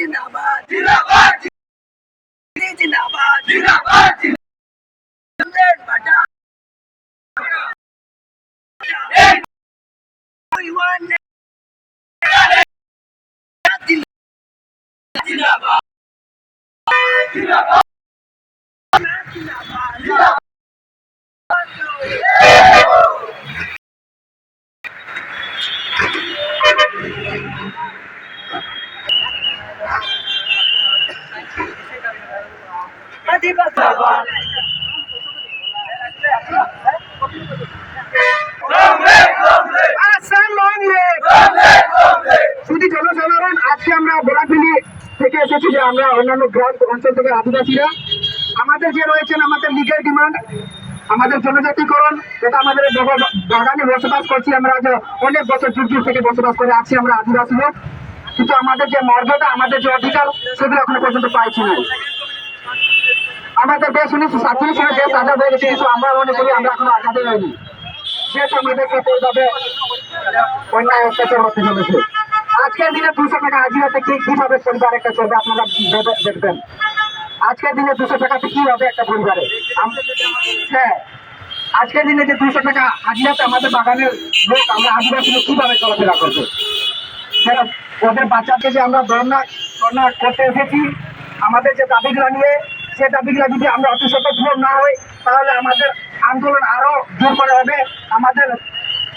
জিন্দাবাদ। জিন্দাবাদ। জিন্দাবাদ। জিন্দাবাদ। জিন্দাবাদ। বাটা। জিন্দাবাদ। জিন্দাবাদ। জিন্দাবাদ। শুধু জনসাধারণ, আজকে আমরা বোরাকবিলি থেকে এসেছি যে আমরা অন্যান্য গ্রাম অঞ্চল থেকে আদিবাসীরা। আমাদের যে রয়েছেন, আমাদের লিগেল ডিমান্ড আমাদের জনজাতিকরণ যেটা আমাদের বাগানে বসবাস করছি আমরা অনেক বছর যুগ যুগ থেকে বসবাস করে আছি আমরা আদিবাসী কিন্তু আমাদের যে মর্যাদা, আমাদের যে অধিকার, সেগুলো এখনও পর্যন্ত পাইছি না আমাদের দেশ উনিশশো সাতচল্লিশ সালে দেশ আজাদ হয়ে গেছে, কিন্তু আমরা মনে করি আমরা এখনও আজাদ হয়নি দেশ আমাদের সাথে এইভাবে অন্যায় অত্যাচার হতে চলেছে। আজকের দিনে দুশো টাকা হাজিরাতে কি কীভাবে পরিবার একটা চলবে? আপনারা দেখবেন। আজকের দিনে দুশো টাকাতে কি হবে একটা পরিবারে? হ্যাঁ। আজকের দিনে যে দুশো টাকা হাজিরাতে আমাদের বাগানের লোক, আমরা আদিবাসী কীভাবে চলাফেরা করব? সেটা ওদের বাচ্চাকে যে আমরা ধর্ণা ধর্ণা করতে এসেছি। আমাদের যে দাবিগুলো নিয়ে সে দাবিগুলো যদি আমরা অতিশত দূর না হই, তাহলে আমাদের আন্দোলন আরও জোর করে হবে। আমাদের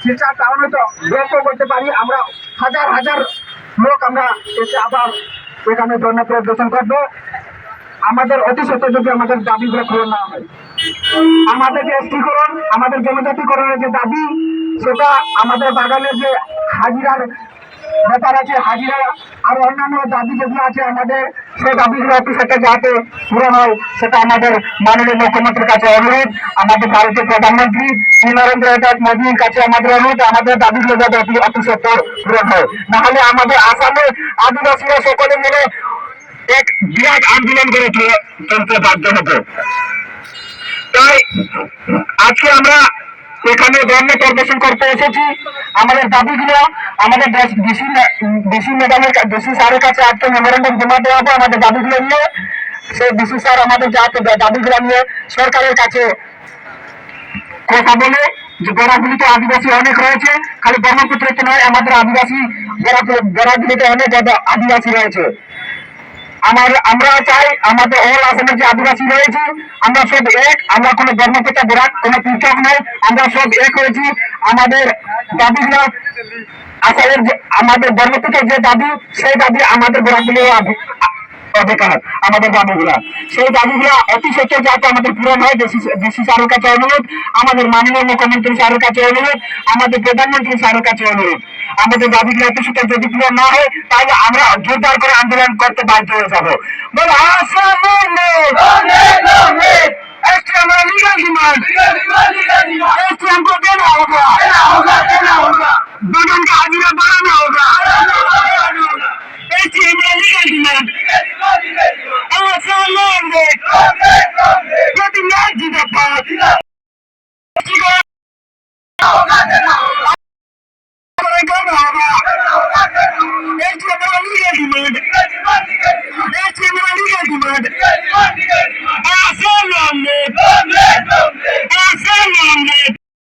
শিক্ষার কারণে তো লক্ষ্য করতে পারি। আমরা হাজার হাজার লোক আমরা এসে আবার এখানে ধর্ণা প্রদর্শন করব। আমাদের অতি সত্য যদি আমাদের দাবিগুলো পূরণ না হয়। আমাদের যে এসটিকরণ আমাদের জনজাতিকরণের যে দাবি, সেটা আমাদের বাগানের যে হাজিরার ব্যাপার আছে, হাজিরা আর অন্যান্য দাবি যেগুলো আছে আমাদের, সেই দাবিগুলো সত্য যাতে পূরণ হয়, সেটা আমাদের মাননীয় মুখ্যমন্ত্রীর কাছে অনুরোধ, আমাদের ভারতীয় প্রধানমন্ত্রী শ্রী নরেন্দ্র মোদীর কাছে আমাদের অনুরোধ, আমাদের দাবিগুলো যাতে অতি সত্য পূরণ হয়। নাহলে আমাদের আসামে আদিবাসীরা সকলে মিলে এক বিরাট আন্দোলন করে চলে- চলতে বাধ্য হতো তাই আজকে আমরা এখানে ধর্ম প্রদর্শন করতে এসেছি। আমাদের দাবিগুলো, আমাদের ডিসি ম্যাডামের ডিসি স্যারের কাছে আজকে মেমোরেন্ডাম জমা দেওয়া হবে আমাদের দাবিগুলো নিয়ে। সেই ডিসি স্যার আমাদের যা দাবিগুলো নিয়ে সরকারের কাছে কথা বলে যে বরাগুলিতে আদিবাসী অনেক রয়েছে, খালি ব্রহ্মপুত্রতে নয়, আমাদের আদিবাসী বরাগুলিতে অনেক আদিবাসী রয়েছে। আমার, আমরা চাই আমাদের অল আসামের যে আদিবাসী রয়েছে, আমরা সব এক, আমরা কোনো ধর্মপেতা বিরাট কোনো পৃথক নয়, আমরা সব এক হয়েছি। আমাদের দাবিগুলো যে আমাদের ধর্মপেতার যে দাবি সেই দাবি আমাদের বিরাটগুলো অধিকার আমাদের দাবিগুলা। সেই দাবিগুলা অতি সত্য যাতে আমাদের পূরণ হয় ডিসি স্যারের কাছে অনুরোধ আমাদের মাননীয় মুখ্যমন্ত্রী স্যারের কাছে অনুরোধ আমাদের প্রধানমন্ত্রী স্যারের কাছে অনুরোধ। আমাদের দাবিগুলো অতি সত্য যদি পূরণ না হয় তাহলে আমরা জোরদার করে আন্দোলন করতে বাধ্য হয়ে যাব। বলো Thank you.